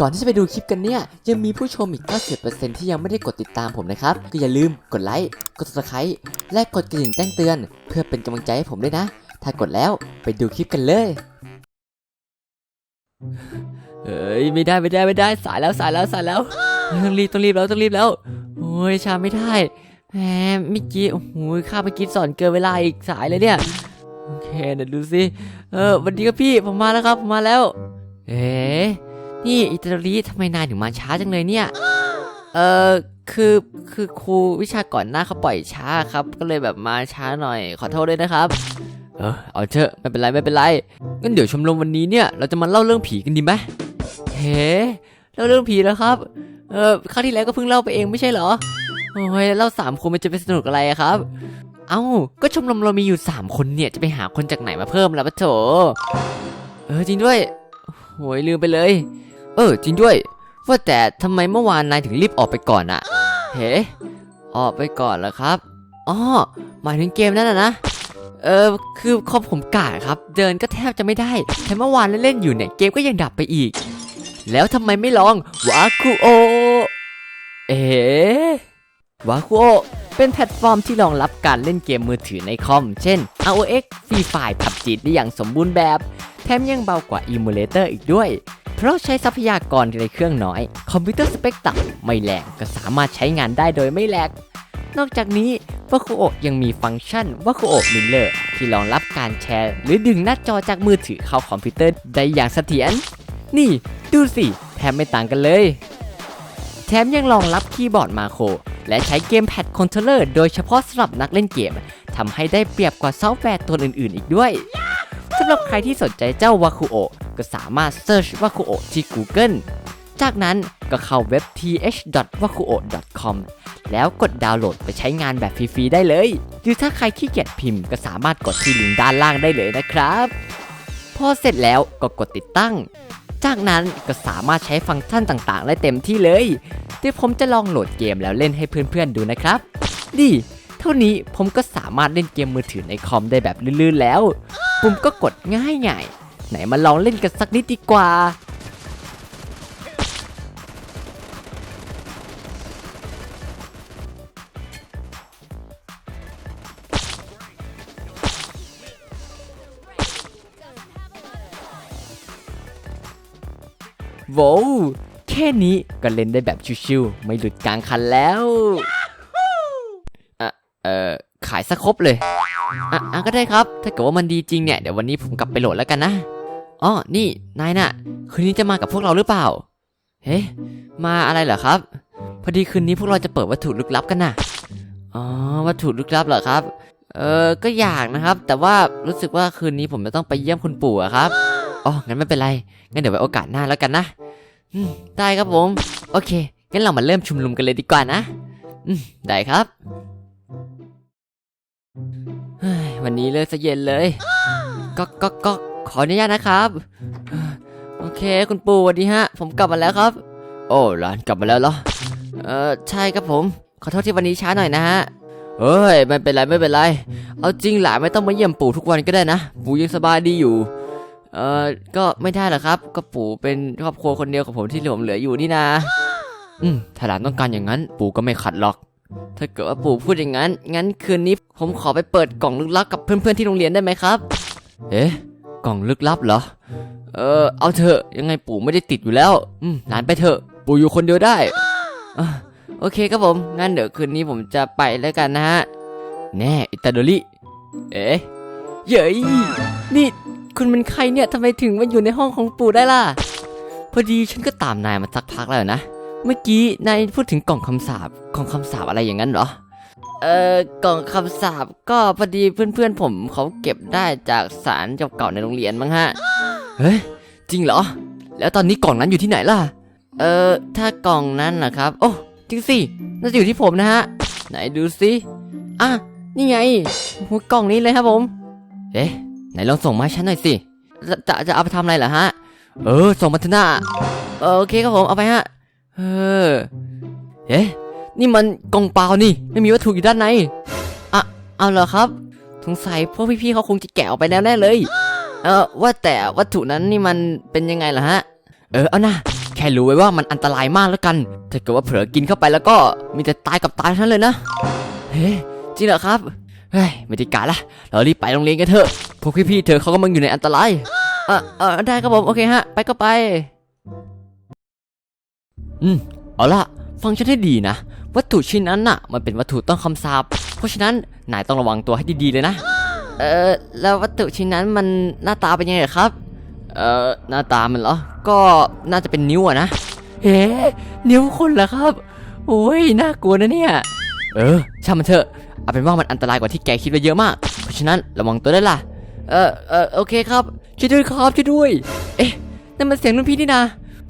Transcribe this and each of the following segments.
ก่อนที่จะไปดูคลิปกันเนี่ย ยังมีผู้ชมอีก 90%ที่ยังไม่ได้กดติดตามผมนะครับ ก็อย่าลืมกดไลค์กด subscribe และกดกระดิ่งแจ้งเตือน เพื่อเป็นกำลังใจให้ผมด้วยนะ ถ้ากดแล้วไปดูคลิปกันเลย เอ้ยไม่ได้ไม่ได้ไม่ได้สายแล้วสายแล้วสายแล้วต้องรีบต้องรีบแล้วต้องรีบแล้วโอ้ยช้าไม่ได้แหมเมื่อกี้โอ้โหข้าไปกินสอนเกินเวลาอีกสายเลยเนี่ยโอเคเดี๋ยวดูสิเออวันดีครับพี่ผมมาแล้วครับผมมาแล้ว เอ๊ะ นี่อิตาลีทำไมนายถึงมาช้าจังเลยเนี่ย เออคือคือครูวิชาก่อนหน้าเขาปล่อยช้าครับ ก็เลยแบบมาช้าหน่อย ขอโทษด้วยนะครับ เออเอาเถอะไม่เป็นไรไม่เป็นไรงั้นเดี๋ยวชมรมวันนี้เนี่ย เราจะมาเล่าเรื่องผีกันดีไหมเฮ้เล่าเรื่องผีแล้วครับ เออครั้งที่แล้วก็เพิ่งเล่าไปเองไม่ใช่เหรอโอ้ยเล่าสามคนมันจะไปสนุกอะไรครับ เอ้าก็ชมรมเรามีอยู่สามคนเนี่ยจะไปหาคนจากไหนมาเพิ่มล่ะปะโถเออจริงด้วยโอ้ยลืมไปเลย เออ จริงด้วย ว่าแต่ทำไมเมื่อวานนายถึงรีบออกไปก่อนอะเฮ้ออกไปก่อนเหรอครับอ๋อหมายถึงเกมนั่นนะนะเออคือคอมผมกาดครับ เดินก็แทบจะไม่ได้แถมเมื่อวานเล่นๆอยู่เนี่ยเกมก็ยังดับไปอีก แล้วทำไมไม่ลองวาคุโอเอ๋วาคุโอเป็นแพลตฟอร์มที่รองรับการเล่นเกมมือถือในคอม เช่น ROX Free Fire PUBG ได้อย่างสมบูรณ์แบบ แถมยังเบากว่า Emulator อีกด้วย เพราะใช้ทรัพยากรในเครื่องน้อย คอมพิวเตอร์สเปคต่ำไม่แรงก็สามารถใช้งานได้โดยไม่แลกนอกจากนี้วาคุโอยังมีฟังก์ชันวาคุโอมิลเลอร์ที่รองรับการแชร์ หรือดึงหน้าจอจากมือถือเข้าคอมพิวเตอร์ได้อย่างเสถียรนี่ดูสิแทบไม่ต่างกันเลย แถมยังรองรับคีย์บอร์ดมาโครและใช้เกมแพดคอนโทรลเลอร์โดยเฉพาะสำหรับนักเล่นเกมทำให้ได้เปรียบกว่าซอฟต์แวร์ตัวอื่นๆ อีกด้วยสำหรับใครที่สนใจเจ้าวาคุโอ ก็สามารถเซิร์ชวาคุโอที่ Google จากนั้นก็เข้าเว็บ th.wakuo.com แล้วกดดาวน์โหลดไปใช้งานแบบฟรีๆได้เลย หรือถ้าใครขี้เกียจพิมพ์ก็สามารถกดที่ลิงก์ด้านล่างได้เลยนะครับ พอเสร็จแล้วก็กดติดตั้ง จากนั้นก็สามารถใช้ฟังก์ชันต่างๆ ได้เต็มที่เลยเดี๋ยวผมจะลองโหลดเกมแล้วเล่นให้เพื่อนๆดูนะครับดีเท่านี้ผมก็สามารถเล่นเกมมือถือในคอมได้แบบลื่นๆแล้ว ปุ่มก็กดง่ายๆ ไหนมาลองเล่นกันสักนิดดีกว่า โว้วแค่นี้ก็เล่นได้แบบชิวๆไม่หลุดกลางคันแล้วอะเออขายสักครบเลยอะอะก็ได้ครับ ถ้าเกิดว่ามันดีจริงเนี่ย เดี๋ยววันนี้ผมกลับไปโหลดแล้วกันนะ อ๋อ นี่ นายน่ะ คืนนี้จะมากับพวกเราหรือเปล่า เฮ้มาอะไรเหรอครับ พอดีคืนนี้พวกเราจะเปิดวัตถุลึกลับกันน่ะ อ๋อ วัตถุลึกลับเหรอครับ เออก็อยากนะครับ แต่ว่ารู้สึกว่าคืนนี้ผมจะต้องไปเยี่ยมคุณปู่อะครับ อ๋อ งั้นไม่เป็นไร งั้นเดี๋ยวไว้โอกาสหน้าแล้วกันนะได้ครับผม โอเค งั้นเรามาเริ่มชุมนุมกันเลยดีกว่านะอืมได้ครับเฮ้ยวันนี้เลิกซะเย็นเลย ก็ก็ก็ ขออนุญาตนะครับ โอเคคุณปู่สวัสดีฮะ ผมกลับมาแล้วครับ โอ้หลานกลับมาแล้วเหรอ เออใช่ครับผม ขอโทษที่วันนี้ช้าหน่อยนะฮะ เฮ้ยไม่เป็นไรไม่เป็นไร เอาจริงหลานไม่ต้องมาเยี่ยมปู่ทุกวันก็ได้นะ ปู่ยังสบายดีอยู่ เออก็ไม่ได้หรอกครับ ก็ปู่เป็นครอบครัวคนเดียวของผมที่ผมเหลืออยู่นี่นาอืมถ้าหลานต้องการอย่างนั้น ปู่ก็ไม่ขัดหรอก ถ้าเกิดว่าปู่พูดอย่างนั้น งั้นคืนนี้ผมขอไปเปิดกล่องลึกลับกับเพื่อนๆที่โรงเรียนได้ไหมครับ เอ๊ะ กล่องลึกลับเหรอ เออเอาเถอะยังไงปู่ไม่ได้ติดอยู่แล้ว อืมหลานไปเถอะ ปู่อยู่คนเดียวได้อะโอเคครับผม งั้นเดี๋ยวคืนนี้ผมจะไปแล้วกันนะฮะ แน่อิตาโดริเอ๊ะเย้ยนี่คุณเป็นใครเนี่ยทำไมถึงมาอยู่ในห้องของปู่ได้ล่ะ พอดีฉันก็ตามนายมาสักพักแล้วนะ เมื่อกี้นายพูดถึงกล่องคำสาปกล่องคำสาปอะไรอย่างนั้นเหรอ เอ่อกล่องคำสาปก็พอดีเพื่อนๆผมเขาเก็บได้จากสารเก่าๆในโรงเรียนมั้งฮะ เฮ้ยจริงเหรอ แล้วตอนนี้กล่องนั้นอยู่ที่ไหนล่ะ เอ่อถ้ากล่องนั้นนะครับ โอ้จริงสิน่าจะอยู่ที่ผมนะฮะ ไหนดูสิอะนี่ไงโอ้กล่องนี้เลยครับผม เอ๊ะไหนลองส่งมาให้ฉันหน่อยสิ จะจะจะเอาไปทำอะไรเหรอฮะ เออ ส่งมาเถอะนะเออโอเคครับผมเอาไปฮะ เออ เอ๊ะ นี่มันกล่องเปล่านี่ ไม่มีวัตถุอยู่ด้านในอะเอาเหรอครับ สงสัยพวกพี่ๆเขาคงจะแกะออกไปแล้วแน่เลย เออว่าแต่วัตถุนั้นนี่มันเป็นยังไงล่ะฮะ เออเอานะแค่รู้ไว้ว่ามันอันตรายมากแล้วกัน ถ้าเกิดว่าเผลอกินเข้าไปแล้วก็มีแต่ตายกับตายเท่านั้นเลยนะ เฮ้จริงเหรอครับ เฮ้ยไม่ได้การละ เรารีบไปโรงเรียนกันเถอะ พวกพี่ๆเธอเขากำลังอยู่ในอันตรายเออเออได้ครับผม โอเคฮะ ไปก็ไป อืม เอาล่ะ ฟังฉันให้ดีนะ วัตถุชิ้นนั้นน่ะ มันเป็นวัตถุต้องคำสาปเพราะฉะนั้นนายต้องระวังตัวให้ดีๆเลยนะ เออแล้ววัตถุชิ้นนั้นมันหน้าตาเป็นยังไงครับ เออหน้าตามันเหรอ ก็น่าจะเป็นนิ้วอะนะเฮ้นิ้วคนเหรอครับ โอ้ยน่ากลัวนะเนี่ย เออช่างมันเถอะ เอาเป็นว่ามันอันตรายกว่าที่แกคิดไว้เยอะมาก เพราะฉะนั้นระวังตัวได้ล่ะ เออเออโอเคครับ ช่วยด้วยครับช่วยด้วย เอ๊ะนั่นมันเสียงรุ่นพี่นี่นา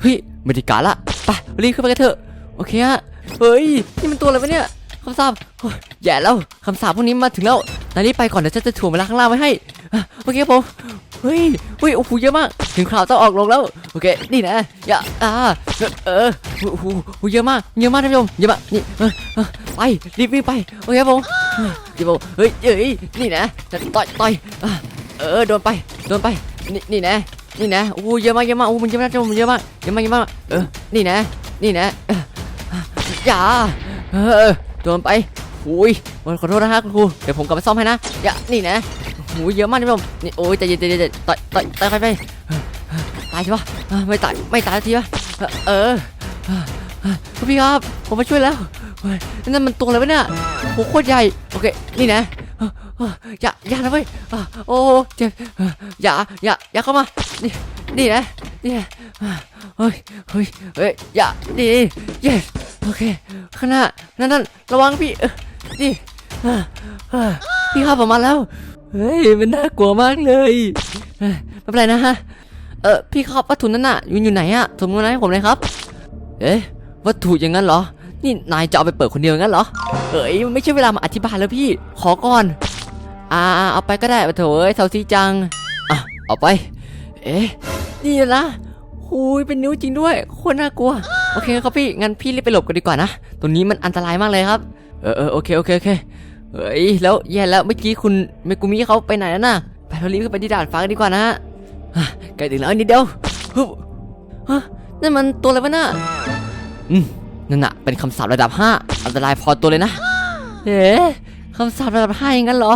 เฮ้ยไม่ได้กาละไปรีบขึ้นไปกันเถอะ โอเคฮะเฮ้ยนี่มันตัวอะไรวะเนี่ยคำสาปโอ้ยแย่แล้วคำสาปพวกนี้มาถึงแล้วนายรีบไปก่อนเดี๋ยวฉันจะถ่วงเวลาข้างล่างไว้ให้โอเคครับผมเฮ้ยเฮ้ยโอ้โหเยอะมากถึงคราวต้องออกลงแล้วโอเคนี่นะอย่าอ่าเออโอ้โหโอ้โหเยอะมากเยอะมากท่านผู้ชมเยอะมากนี่ไปรีบวิ่งไปโอเคครับผมเดี๋ยวผมเฮ้ยเฮ้ยนี่นะต่อยต่อยอะเออโดนไปโดนไปนี่นี่นะนี่นะโอ้โหเยอะมากเยอะมากโอ้โหมันเยอะมากท่านผู้ชมมันเยอะมากเยอะมากเยอะมากเออนี่นะนี่นะ อย่าเออโดนไปอุ้ยขอโทษนะฮะคุณครูเดี๋ยวผมกลับไปซ่อมให้นะอย่านี่นะโอ้ยเยอะมากท่ผมนี่โอ้ยใจเย็นใจเย็นใจต่อยต่อยต่อยไปไปตายใช่ปะไม่ตายไม่ตายทีปะเออคุณพี่ครับผมมาช่วยแล้วนั่นมันตัวอะไรวะเนี่ยโอ้โหโคตรใหญ่โอเคนี่นะอย่าอย่านะเว้ยโอ้เจ็บอย่าอย่าอย่าเข้ามานี่นี่นะนี่นะเฮ้ยเฮ้ยเฮ้ยอย่านี่เย้ โอเคข้างหน้านั่นนั่นระวังพี่นี่พี่ครับผมมาแล้วเฮ้ยมันน่ากลัวมากเลยไม่เป็นไรนะฮะเออพี่ครับวัตถุนั้นน่ะอยู่อยู่ไหนอะสมมติให้ผมเลยครับ เอ๊ะวัตถุอย่างนั้นเหรอ นี่นายจะเอาไปเปิดคนเดียวงั้นเหรอเอ้ยมันไม่ใช่เวลามาอธิบายแล้วพี่ขอก่อนอ่าเอาไปก็ได้ปะโถเอ้ยเซาซีจังอะเอาไป เอ๊ะนี่นะหูยเป็นนิ้วจริงด้วยโคตรน่ากลัว โอเคครับพี่งั้นพี่รีบไปหลบกันดีกว่านะตรงนี้มันอันตรายมากเลยครับ เออเออโอเคโอเคโอเคเฮ้ยแล้วแย่แล้วเมื่อกี้คุณเมกุมิเขาไปไหนแล้วน่ะไปเรารีบขึ้นไปที่ด่านฟ้ากันดีกว่านะอะใกล้ถึงแล้วนิดเดียวฮึบฮะนั่นมันตัวอะไรวะน่ะอืมนั่นน่ะเป็นคำสาประดับ5อันตรายพอตัวเลยนะเอ๊ะคำสาประดับ5อย่างนั้นเหรอ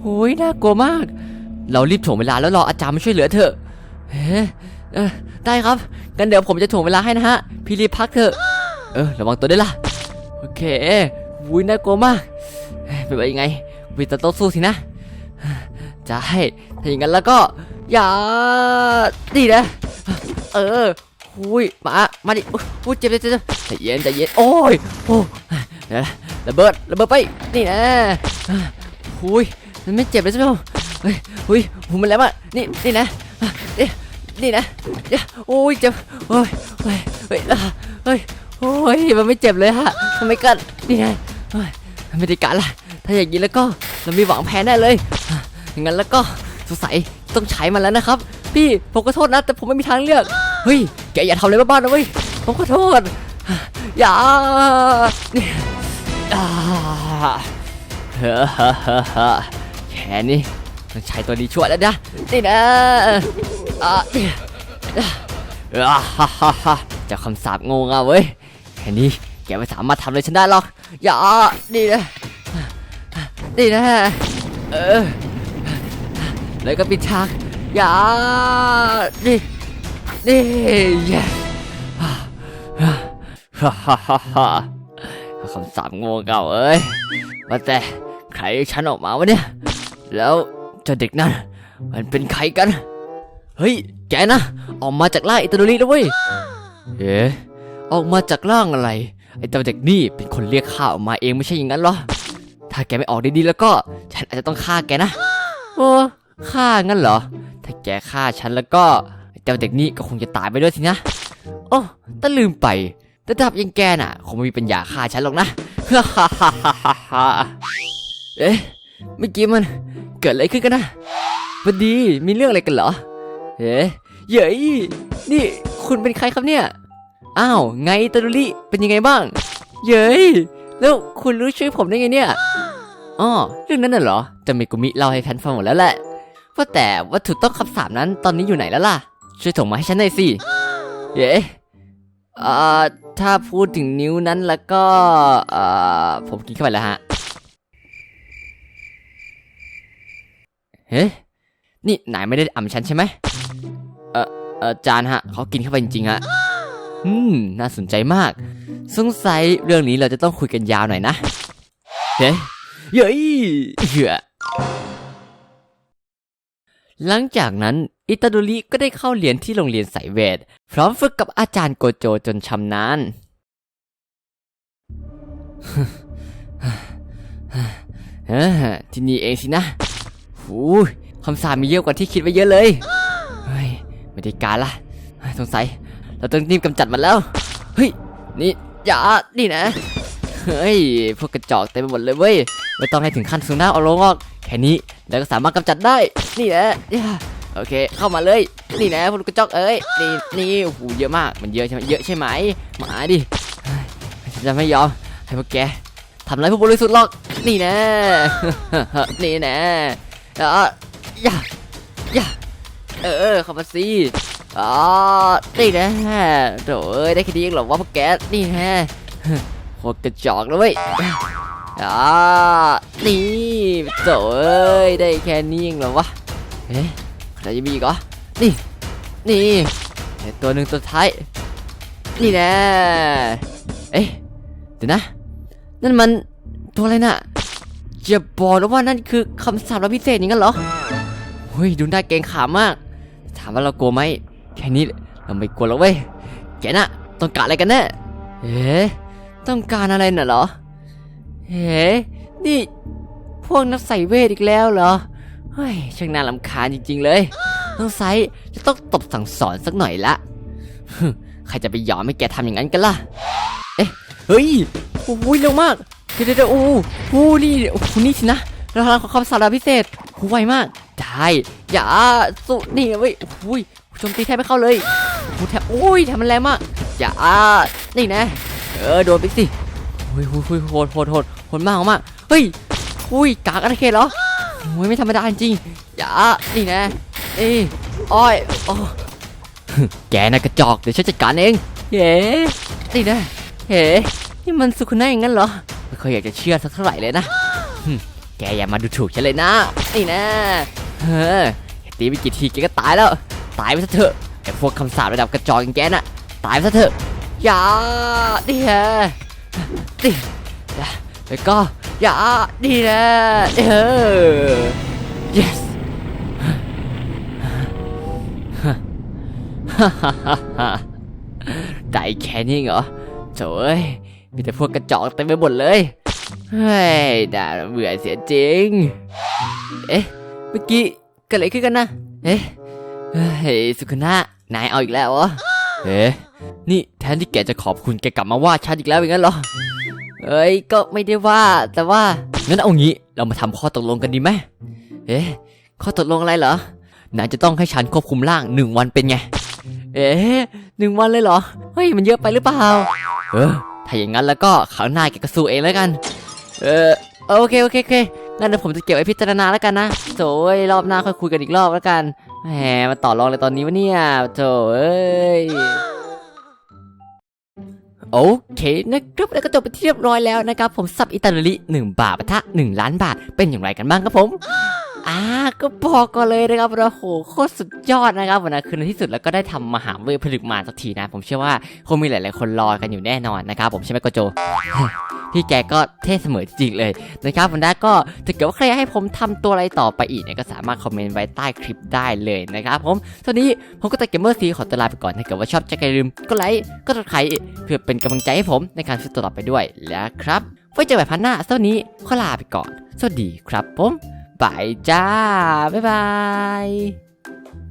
โอ้ยน่ากลัวมาก เรารีบถ่วงเวลาแล้วรออาจารย์มาช่วยเหลือเถอะเอ๊ะ เออได้ครับงั้นเดี๋ยวผมจะถ่วงเวลาให้นะฮะ พี่รีบพักเถอะ เออระวังตัวด้วยล่ะ โอเควุ้ยน่ากลัวมากเอ๊ะเป็นไปยังไงวิตาโต้สู้สินะจะให้ถ้าอย่างนั้นแล้วก็ อย่าดีนะ เออหุยมา มาดิอุ้ยเจ็บเจ็บเจ็บใจเย็นใจเย็น โอ้ย โอ้เดี๋ยวระเบิด ระเบิดไป นี่นะหุยมันไม่เจ็บเลยใช่ไหมเฮ้ยหุยหูมันแล้วอะนี่ นี่นะนี่ นี่นะเดี๋ยวโอ้ยเจ็บโอ้ยเฮ้ยเฮ้ยเฮ้ยโอ้ยมันไม่เจ็บเลยฮะทำไมกันนี่ไงเฮ้ยไม่ได้การละถ้าอย่างนี้แล้วก็เรามีหวังแพ้แน่เลยงั้นแล้วก็สงสัยต้องใช้มันแล้วนะครับ พี่ผมขอโทษนะ แต่ผมไม่มีทางเลือกเฮ้ยแกอย่าทำอะไรบ้าๆนะเว้ยผมขอโทษอย่าเนี่ยอ่าเฮ้อเฮ้อเฮ้อแค่นี้ต้องใช้ตัวนี้ช่วยแล้วนะนี่นะ อ่าเนี่ยอ่าฮ่าฮ่าฮ่าเจ้าคำสาปโงงอะเว้ยแค่นี้แกไม่สามารถทำอะไรฉันได้หรอก อย่านี่นะนี่นะเออแล้วก็ปิดฉากอย่านี่นี่ฮ่าฮ่าฮ่าฮ่าฮ่าคำสาปโง่เก่าเอ้ยว่าแต่ใครให้ฉันออกมาวะเนี่ย แล้วเจ้าเด็กนั่นมันเป็นใครกัน เฮ้ย แกนะ ออกมาจากล่างอิตาลีแล้วเว้ยเอ๊ะออกมาจากล่างอะไร ไอ้เจ้าเด็กนี่เป็นคนเรียกข้าออกมาเองไม่ใช่อย่างนั้นหรอ ถ้าแกไม่ออกดีๆแล้วก็ ฉันอาจจะต้องฆ่าแกนะ โอ้ฆ่างั้นเหรอ ถ้าแกฆ่าฉันแล้วก็ไอ้เจ้าเด็กนี่ก็คงจะตายไปด้วยสินะ โอ้ต่ลืมไป แต่ดับยังแกน่ะ คงไม่มีปัญญาฆ่าฉันหรอกนะฮ่าฮ่าฮ่าฮ่าฮ่าฮ่าเอ๊ะเมื่อกี้มันเกิดอะไรขึ้นกันนะพอดีมีเรื่องอะไรกันเหรอ เอ๊ะเย้ยนี่คุณเป็นใครครับเนี่ย อ้าว ไงตาดุลิเป็นยังไงบ้าง เย้ยแล้วคุณรู้ชื่อผมได้ไงเนี่ยอ๋อเรื่องนั้นน่ะเหรอจะมีกุมิเล่าให้ฉันฟังหมดแล้วแหละว่าแต่วัตถุต้องคำสาปนั้นตอนนี้อยู่ไหนแล้วล่ะ ช่วยส่งมาให้ฉันหน่อยสิเย้เอ่อถ้าพูดถึงนิ้วนั้นแล้วก็อ่อผมกินเข้าไปแล้วฮะเฮ้นี่นายไม่ได้อ่ำฉันใช่ไหม จานฮะเขากินเข้าไปจริงๆฮะอืมน่าสนใจมาก สงสัยเรื่องนี้เราจะต้องคุยกันยาวหน่อยนะเฮ้ยเย้ยเหี้ยหลังจากนั้นอิตาโดริก็ได้เข้าเรียนที่โรงเรียนสายเวท พร้อมฝึกกับอาจารย์โกโจจนชำนาญเออที่นี่เองสินะหูยคำสาปมีเยอะกว่าที่คิดไว้เยอะเลยเฮ้ย ไม่ได้การละสงสัย เราต้องรีบกำจัดมันแล้ว เฮ้ย นี่ อย่า นี่นะ เฮ้ย พวกกระจอกเต็มไปหมดเลยเว้ย ไม่ต้องให้ถึงขั้นสูงหน้าเอาลงออกแค่นี้แล้วก็สามารถกำจัดได้ นี่นะอย่าโอเค เข้ามาเลย นี่นะพวกกระจอกเอ้ย นี่ นี่โอ้โหเยอะมาก มันเยอะใช่ไหมเยอะใช่ไหม มาดิจะไม่ยอม ให้พวกแกทำอะไรพวกบริสุทธิ์หรอก นี่นะ นี่นะอ่ออย่าอย่า เออเข้ามาสิอ๋อนี่นะโถ่เอ้ยได้แค่นี้เองเหรอวะพวกแกนี่นะโคตรกระจอกเลยเว้ยอ๋อนี่โถ่เอ้ยได้แค่นี้เองเหรอวะเอ๊ะใครจะมีอีกเหรอนี่นี่ตัวหนึ่งตัวท้ายนี่นะเอ๊ะเดี๋ยวนะ นั่นมันตัวอะไรน่ะจะบอกนะว่านั่นคือคำสาปลับพิเศษอย่างนั้นเหรอเฮ้ยดูน่าเกรงขามมากามว่าเรากลัวไหมแค่นี้เราไม่กลัวหรอกเว้ยแกน่ะต้องการอะไรกันแน่เอ๊ะต้องการอะไรน่ะเหรอเฮ้นี่พวกนักใส่เวทอีกแล้วเหรอเฮ้ยช่างน่ารำคาญจริง ๆ เลยต้องไซจะต้องตบสั่งสอนสักหน่อยละใครจะไปยอมให้แกทำอย่างนั้นกันล่ะ เอ๊ะเฮ้ยโอ้โหเร็วมากเดี๋ยวเดี๋ยวโอ้โหนี่โอ้โหนี่สินะเราพลังของคำสาปพิเศษโอ้โหไวมาก ได้ อย่าสู้นี่เว้ยโอ้โหโจมตีแทบไม่เข้าเลยโอ้แทบโอ้ยแทบมันแรงมาก อย่า นี่นะ เออ โดนไปสิโอ้ยโอ้ยโอ้ยโหดโหดโหดโหดมากมาก เฮ้ย อุ้ย กากอะไรเคเหรอโอ้ยไม่ธรรมดาจริง อย่า นี่นะ เอ้ยอ้อยโอ้แกน่ะกระจอก เดี๋ยวฉันจัดการเอง เย้นี่นะเฮ้นี่มันสุขุนะอย่างนั้นเหรอ ไม่เคยอยากจะเชื่อสักเท่าไหร่เลยนะหึแกอย่ามาดูถูกฉันเลยนะ นี่นะ เฮ้อตีไปกี่ทีแกก็ตายแล้ว ตายไปซะเถอะไอ้พวกคำสาประดับกระจอกอย่างแกน่ะ ตายไปซะเถอะอย่าดิฮะดิแล้วก็อย่าดินะเออ yes ได้แค่นี้เหรอโถ่เอ้ยมีแต่พวกกระจอกเต็มไปหมดเลย เฮ้ยด่าเบื่อเสียจริง เอ๊ะ มื่อกี้เกิดอะไรขึ้นกันนะเอ๊ะเฮ้ยสุขนะนายเอาอีกแล้วเหรอเอ๊ะนี่แทนที่แกจะขอบคุณแกกลับมาว่าฉันอีกแล้วอย่างนั้นเหรอเอ้ยก็ไม่ได้ว่าแต่ว่างั้นเอางี้เรามาทำข้อตกลงกันดีไหมเอ๊ะข้อตกลงอะไรเหรอนายจะต้องให้ฉันควบคุมร่างหนึ่งวันเป็นไง เอ๊ะหนึ่งวันเลยเหรอเฮ้ยมันเยอะไปหรือเปล่า เออถ้าอย่างนั้นแล้วก็คราวหน้าแกก็สู้เองแล้วกัน เออโอเคโอเคโอเค งั้นเดี๋ยวผมจะเก็บไว้พิจารณาแล้วกันนะโอยรอบหน้าค่อยคุยกันอีกรอบแล้วกันแหมมาต่อรองเลยตอนนี้วะเนี่ยโจเอ้ยโอเคนะครับแล้วก็จบไปที่เรียบร้อยแล้วนะครับผมซับอิตาลี1บาทปะทะ1ล้านบาทเป็นอย่างไรกันบ้างครับผม อ่าก็บอกก่อนเลยนะครับว่าโหโคตรสุดยอดนะครับวันนั้นคือในที่สุดแล้วก็ได้ทำมหาเวทผลึกมาสักทีนะ ผมเชื่อว่าคงมีหลาย ๆ คนรอกันอยู่แน่นอนนะครับผมใช่ไหมโกโจพี่แกก็เท่เสมอจริงเลยนะครับวันนั้ก็ถ้าเกิดว่าใครอยากให้ผมทำตัวอะไรต่อไปอีกเนี่ยก็สามารถคอมเมนต์ไว้ใต้คลิปได้เลยนะครับผมตอนนี้ผมก็ตะเกมเมอร์ซีขอตัวลาไปก่อนถ้าเกิดว่าชอบจะอย่าลืมก็ไลค์ก็ติดใครเพื่อเป็นกำลังใจให้ผมในการช่วยตัวต่อไปด้วยแล้วครับไว้เจอกันพันหน้าสวัสดีขอลาไปก่อน สวัสดีครับผมายจ้า บ๊ายบาย